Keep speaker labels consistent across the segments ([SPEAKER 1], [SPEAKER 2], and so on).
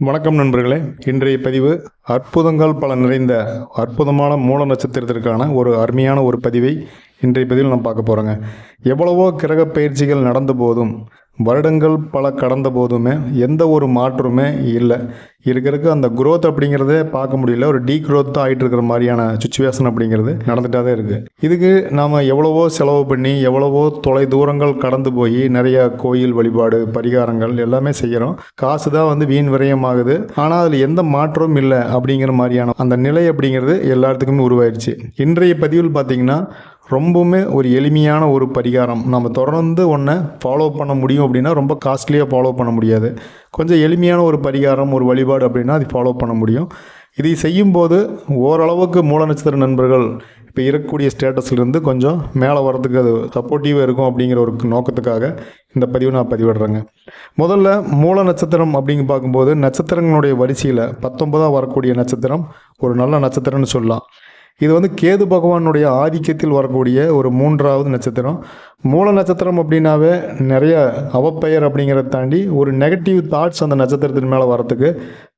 [SPEAKER 1] வணக்கம் நண்பர்களே. இன்றைய பதிவு அற்புதங்கள் பல நிறைந்த அற்புதமான மூல நட்சத்திரத்திற்கான ஒரு அருமையான ஒரு பதிவை இன்றைய பதிவில் நாம் பார்க்க போகிறோங்க எவ்வளவோ கிரக பயிற்சிகள் நடந்த போதும் வருடங்கள் பல கடந்த போதுமே எந்த ஒரு மாற்றமே இல்லை. இருக்கிறதுக்கு அந்த குரோத் அப்படிங்கிறதே பார்க்க முடியல. ஒரு டீ க்ரோத் தான் ஆகிட்டு இருக்கிற மாதிரியான சுச்சுவேஷன் அப்படிங்கிறது நடந்துகிட்டே தான் இருக்குது இதுக்கு நாம் எவ்வளவோ செலவு பண்ணி எவ்வளவோ தொலை தூரங்கள் கடந்து போய் நிறைய கோயில் வழிபாடு பரிகாரங்கள் எல்லாமே செய்கிறோம் காசு தான் வந்து வீண் விரயமாகுது. ஆனால் அதில் எந்த மாற்றமும் இல்லை அப்படிங்கிற மாதிரியான அந்த நிலை அப்படிங்கிறது எல்லாத்துக்குமே உருவாயிருச்சு. இன்றைய பதிவில் பார்த்தீங்கன்னா ரொம்பவுமே ஒரு எளிமையான ஒரு பரிகாரம். நம்ம தொடர்ந்து ஒன்றை ஃபாலோ பண்ண முடியும் அப்படின்னா ரொம்ப காஸ்ட்லியாக ஃபாலோ பண்ண முடியாது. கொஞ்சம் எளிமையான ஒரு பரிகாரம் ஒரு வழிபாடு அப்படின்னா அது ஃபாலோ பண்ண முடியும். இதை செய்யும்போது ஓரளவுக்கு மூல நட்சத்திர நண்பர்கள் இப்போ இருக்கக்கூடிய ஸ்டேட்டஸ்லேருந்து கொஞ்சம் மேலே வரதுக்கு அது சப்போர்ட்டிவாக இருக்கும் அப்படிங்கிற ஒரு நோக்கத்துக்காக இந்த பதிவை நான் பதிவிடுறேங்க. முதல்ல மூல நட்சத்திரம் அப்படிங்க பார்க்கும்போது நட்சத்திரங்களுடைய வரிசையில் பத்தொன்பதாக வரக்கூடிய நட்சத்திரம் ஒரு நல்ல நட்சத்திரம்னு சொல்லலாம். இது வந்து கேது பகவானுடைய ஆதிக்கத்தில் வரக்கூடிய ஒரு மூன்றாவது நட்சத்திரம். மூல நட்சத்திரம் அப்படின்னாவே நிறைய அவப்பெயர் அப்படிங்கிறத தாண்டி ஒரு நெகட்டிவ் தாட்ஸ் அந்த நட்சத்திரத்தின் மேலே வரத்துக்கு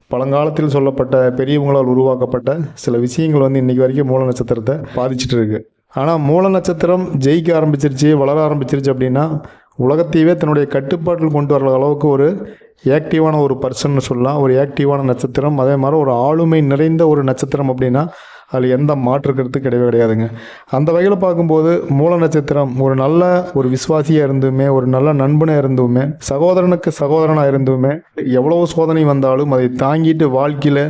[SPEAKER 1] பழங்காலத்தில் சொல்லப்பட்ட பெரியவங்களால் உருவாக்கப்பட்ட சில விஷயங்கள் வந்து இன்றைக்கி வரைக்கும் மூல நட்சத்திரத்தை பாதிச்சுட்டு இருக்கு. ஆனால் மூல நட்சத்திரம் ஜெயிக்க ஆரம்பிச்சிருச்சு வளர ஆரம்பிச்சிருச்சு அப்படின்னா உலகத்தையவே தன்னுடைய கட்டுப்பாட்டில் கொண்டு வர அளவுக்கு ஒரு ஆக்டிவான ஒரு பர்சன் சொல்லலாம். ஒரு ஆக்டிவான நட்சத்திரம். அதே மாதிரி ஒரு ஆளுமை நிறைந்த ஒரு நட்சத்திரம் அப்படின்னா அதில் எந்த மாற்று கருத்து கிடையவே கிடையாதுங்க. அந்த வகையில் பார்க்கும்போது மூல நட்சத்திரம் ஒரு நல்ல ஒரு விசுவாசியாக இருந்துமே ஒரு நல்ல நண்பனாக இருந்துமே சகோதரனுக்கு சகோதரனாக இருந்துமே எவ்வளோ சோதனை வந்தாலும் அதை தாங்கிட்டு வாழ்க்கையில்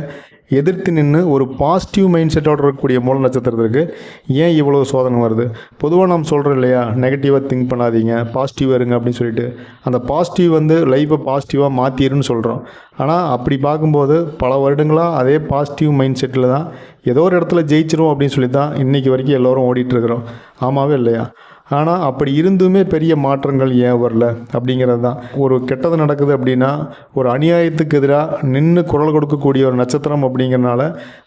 [SPEAKER 1] எதிர்த்து நின்று ஒரு பாசிட்டிவ் மைண்ட் செட்டோடு இருக்கக்கூடிய மூல நட்சத்திரத்திற்கு ஏன் இவ்வளோ சோதனை வருது? பொதுவாக நாம் சொல்கிறோம் இல்லையா? நெகட்டிவாக திங்க் பண்ணாதீங்க பாசிட்டிவாக இருங்க அப்படின்னு சொல்லிட்டு. அந்த பாசிட்டிவ் வந்து லைஃப்பை பாசிட்டிவாக மாற்றிருன்னு சொல்கிறோம் ஆனால் அப்படி பார்க்கும்போது பல வருடங்களாக அதே பாசிட்டிவ் மைண்ட் செட்டில் தான் ஏதோ ஒரு இடத்துல ஜெயிச்சிரும் அப்படின்னு சொல்லி தான் இன்றைக்கி வரைக்கும் எல்லோரும் ஓடிட்டுருக்குறோம் ஆமாவே இல்லையா? ஆனால் அப்படி இருந்துமே பெரிய மாற்றங்கள் ஏன் வரல? அப்படிங்கிறது தான். ஒரு கெட்டது நடக்குது அப்படின்னா ஒரு அநியாயத்துக்கு எதிராக நின்று குரல் கொடுக்கக்கூடிய ஒரு நட்சத்திரம் அப்படிங்கிறனால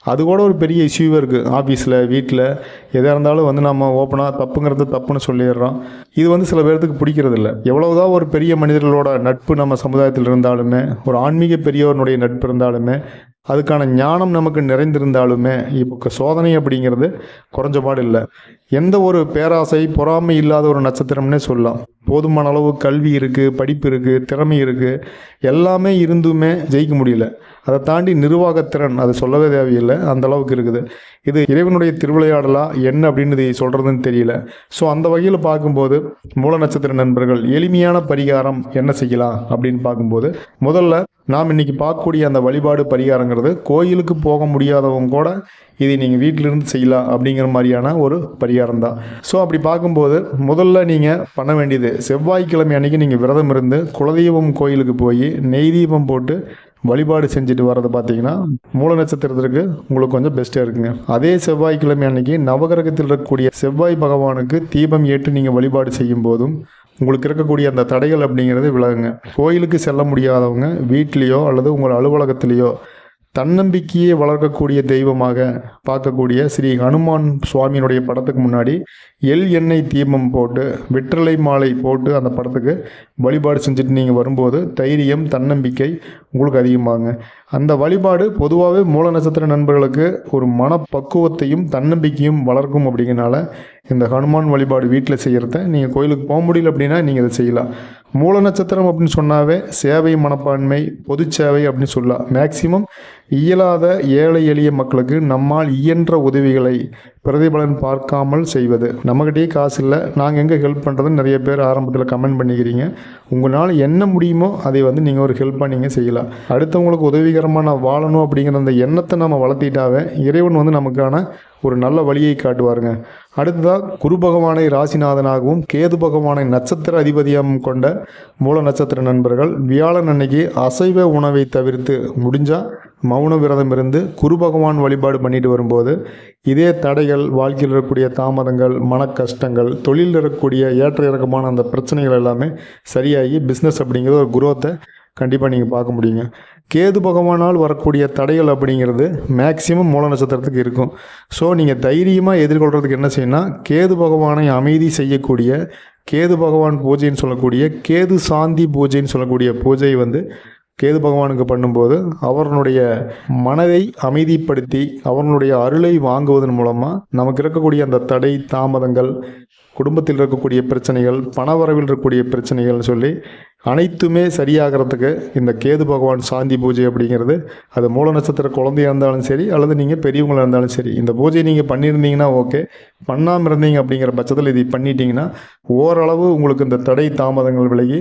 [SPEAKER 1] அது கூட ஒரு பெரிய இஷ்யூவாக இருக்குது ஆஃபீஸில் வீட்டில் எதாக இருந்தாலும் வந்து நம்ம ஓப்பனாக தப்புங்கிறது தப்புன்னு சொல்லிடுறோம். இது வந்து சில பேர்த்துக்கு பிடிக்கிறது இல்லை எவ்வளவுதான் ஒரு பெரிய மனிதர்களோட நட்பு நம்ம சமுதாயத்தில் இருந்தாலுமே ஒரு ஆன்மீக பெரியவனுடைய நட்பு இருந்தாலுமே அதுக்கான ஞானம் நமக்கு நிறைந்திருந்தாலுமே இப்போ சோதனை அப்படிங்கிறது குறைஞ்சபாடு இல்லை. எந்த ஒரு பேராசை பொறாமை இல்லாத ஒரு நட்சத்திரம்னே சொல்லலாம். போதுமான அளவு கல்வி இருக்குது படிப்பு இருக்குது திறமை இருக்குது எல்லாமே இருந்துமே ஜெயிக்க முடியல. அதை தாண்டி நிர்வாகத்திறன் அது சொல்லவே தேவையில்லை. அந்த அளவுக்கு இருக்குது. இது இறைவனுடைய திருவிளையாடலா? என்ன அப்படின்னு இதை சொல்கிறதுன்னு தெரியல. ஸோ அந்த வகையில் பார்க்கும்போது மூல நட்சத்திர நண்பர்கள் எளிமையான பரிகாரம் என்ன செய்யலாம் அப்படின்னு பார்க்கும்போது முதல்ல நாம் இன்னைக்கு பார்க்கக்கூடிய அந்த வழிபாடு பரிகாரங்கிறது கோயிலுக்கு போக முடியாதவங்க கூட இதை நீங்கள் வீட்டிலிருந்து செய்யலாம் அப்படிங்கிற மாதிரியான ஒரு பரிகாரம் தான். ஸோ அப்படி பார்க்கும்போது முதல்ல நீங்கள் பண்ண வேண்டியது செவ்வாய்க்கிழமை அன்னைக்கு நீங்கள் விரதம் இருந்து குலதெய்வம் கோயிலுக்கு போய் நெய் தீபம் போட்டு வழிபாடு செஞ்சுட்டு வர்றது பார்த்தீங்கன்னா மூல நட்சத்திரத்திற்கு உங்களுக்கு கொஞ்சம் பெஸ்ட்டாக இருக்குங்க. அதே செவ்வாய்க்கிழமை அன்னைக்கு நவகிரகத்தில் இருக்கக்கூடிய செவ்வாய் பகவானுக்கு தீபம் ஏற்று நீங்கள் வழிபாடு செய்யும் போதும் உங்களுக்கு இருக்கக்கூடிய அந்த தடைகள் அப்படிங்கிறது விலகுங்க. கோயிலுக்கு செல்ல முடியாதவங்க வீட்லேயோ அல்லது உங்கள் அலுவலகத்திலேயோ தன்னம்பிக்கையை வளர்க்கக்கூடிய தெய்வமாக பார்க்கக்கூடிய ஸ்ரீ ஹனுமான் சுவாமியினுடைய படத்துக்கு முன்னாடி எல் எண்ணெய் தீபம் போட்டு வெற்றிலை மாலை போட்டு அந்த படத்துக்கு வழிபாடு செஞ்சுட்டு நீங்கள் வரும்போது தைரியம் தன்னம்பிக்கை உங்களுக்கு அதிகமாகுங்க. அந்த வழிபாடு பொதுவாகவே மூல நட்சத்திர நண்பர்களுக்கு ஒரு மனப்பக்குவத்தையும் தன்னம்பிக்கையும் வளர்க்கும் அப்படிங்கிறனால இந்த ஹனுமான் வழிபாடு வீட்டில் செய்கிறத நீங்கள் கோயிலுக்கு போக முடியல அப்படின்னா நீங்கள் இதை செய்யலாம். மூல நட்சத்திரம் அப்படின்னு சொன்னாவே சேவை மனப்பான்மை பொது சேவை அப்படின்னு சொல்லலாம். மேக்சிமம் இயலாத ஏழை எளிய மக்களுக்கு நம்மால் இயன்ற உதவிகளை பிரதிபலன் பார்க்காமல் செய்வது. நம்மகிட்டயே காசு இல்லை. நாங்கள் எங்கே ஹெல்ப் பண்ணுறதுன்னு நிறைய பேர் ஆரம்பத்தில் கமெண்ட் பண்ணிக்கிறீங்க. உங்களால் என்ன முடியுமோ அதை வந்து நீங்கள் ஒரு ஹெல்ப்பாக நீங்கள் செய்யலாம். அடுத்தவங்களுக்கு உதவிகரமாக நான் வாழணும் அப்படிங்கிற அந்த எண்ணத்தை நம்ம வளர்த்திட்டாவே இறைவன் வந்து நமக்கான ஒரு நல்ல வழியை காட்டுவாருங்க. அடுத்ததாக குரு பகவானை ராசிநாதனாகவும் கேது பகவானை நட்சத்திர அதிபதியாகவும் கொண்ட மூல நட்சத்திர நண்பர்கள் வியாழன் அன்னைக்கு அசைவ உணவை தவிர்த்து முடிஞ்சால் மௌன விரதம் இருந்து குரு பகவான் வழிபாடு பண்ணிட்டு வரும்போது இதே தடைகள் வாழ்க்கையில் இருக்கக்கூடிய தாமதங்கள் மன கஷ்டங்கள் தொழிலில் இருக்கக்கூடிய ஏற்ற இறக்கமான அந்த பிரச்சனைகள் எல்லாமே சரியாகி பிஸ்னஸ் அப்படிங்கிற ஒரு குரோத்தை கண்டிப்பாக நீங்கள் பார்க்க முடியுங்க. கேது பகவானால் வரக்கூடிய தடைகள் அப்படிங்கிறது மேக்சிமம் மூல நட்சத்திரத்துக்கு இருக்கும். ஸோ நீங்கள் தைரியமாக எதிர்கொள்கிறதுக்கு என்ன செய்யணும்னா கேது பகவானை அமைதி செய்யக்கூடிய கேது பகவான் பூஜைன்னு சொல்லக்கூடிய கேது சாந்தி பூஜைன்னு சொல்லக்கூடிய பூஜை வந்து கேது பகவானுக்கு பண்ணும்போது அவர்களுடைய மனதை அமைதிப்படுத்தி அவர்களுடைய அருளை வாங்குவதன் மூலமாக நமக்கு இருக்கக்கூடிய அந்த தடை தாமதங்கள் குடும்பத்தில் இருக்கக்கூடிய பிரச்சனைகள் பணவரவில் இருக்கக்கூடிய பிரச்சனைகள் சொல்லி அனைத்துமே சரியாகிறதுக்கு இந்த கேது பகவான் சாந்தி பூஜை அப்படிங்கிறது அது மூல நட்சத்திர குழந்தையாக இருந்தாலும் சரி அல்லது நீங்கள் பெரியவங்களாக இருந்தாலும் சரி இந்த பூஜையை நீங்கள் பண்ணியிருந்தீங்கன்னா ஓகே. பண்ணாமல் இருந்தீங்க அப்படிங்கிற பட்சத்தில் இது பண்ணிட்டீங்கன்னா ஓரளவு உங்களுக்கு இந்த தடை தாமதங்கள் விலகி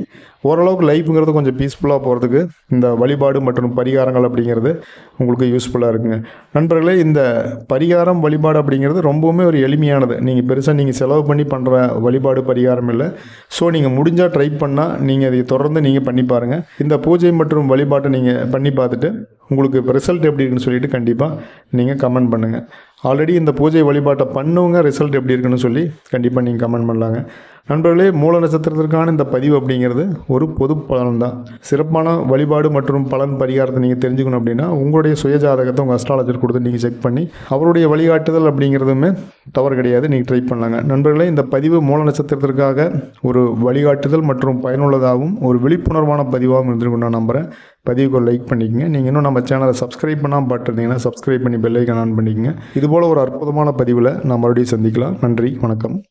[SPEAKER 1] ஓரளவுக்கு லைஃப்புங்கிறது கொஞ்சம் பீஸ்ஃபுல்லாக போகிறதுக்கு இந்த வழிபாடு மற்றும் பரிகாரங்கள் அப்படிங்கிறது உங்களுக்கு யூஸ்ஃபுல்லாக இருக்குங்க. நண்பர்களே இந்த பரிகாரம் வழிபாடு அப்படிங்கிறது ரொம்பவுமே ஒரு எளிமையானது. நீங்கள் பெருசாக நீங்கள் செலவு பண்ணி பண்ணுற வழிபாடு பரிகாரம் இல்லை. ஸோ நீங்கள் முடிஞ்சால் ட்ரை பண்ணால் நீங்கள் அதை தொடர்ந்து நீங்கள் பண்ணி பாருங்கள் இந்த பூஜை மற்றும் வழிபாட்டை நீங்கள் பண்ணி பார்த்துட்டு உங்களுக்கு ரிசல்ட் எப்படி இருக்குன்னு சொல்லிட்டு கண்டிப்பாக நீங்கள் கமெண்ட் பண்ணுங்கள் ஆல்ரெடி இந்த பூஜை வழிபாட்டை பண்ணவங்க ரிசல்ட் எப்படி இருக்குன்னு சொல்லி கண்டிப்பாக நீங்கள் கமெண்ட் பண்ணலாங்க. நண்பர்களே மூல நட்சத்திரத்திற்கான இந்த பதிவு அப்படிங்கிறது ஒரு பொது பலன் தான் சிறப்பான வழிபாடு மற்றும் பலன் பரிகாரத்தை நீங்கள் தெரிஞ்சுக்கணும் அப்படின்னா உங்களுடைய சுயஜாதகத்தை உங்கள் அஸ்ட்ராலஜர் கொடுத்து நீங்கள் செக் பண்ணி அவருடைய வழிகாட்டுதல் அப்படிங்கிறதுமே தவறு கிடையாது. நீங்கள் ட்ரை பண்ணலாங்க. நண்பர்களே இந்த பதிவு மூல நட்சத்திரத்திற்காக ஒரு வழிகாட்டுதல் மற்றும் பயனுள்ளதாகவும் ஒரு விழிப்புணர்வான பதிவாகவும் இருந்திருக்கும் நான் நம்புகிறேன் பதிவுக்கு ஒரு லைக் பண்ணிக்கங்க. நீங்கள் இன்னும் நம்ம சேனலை சப்ஸ்கிரைப் பண்ணாமல் பார்த்துருந்தீங்கன்னா சப்ஸ்கிரைப் பண்ணி பெல் ஆன் பண்ணிக்கங்க. இதுபோல் ஒரு அற்புதமான பதிவில் நான் மறுபடியும் சந்திக்கலாம். நன்றி வணக்கம்.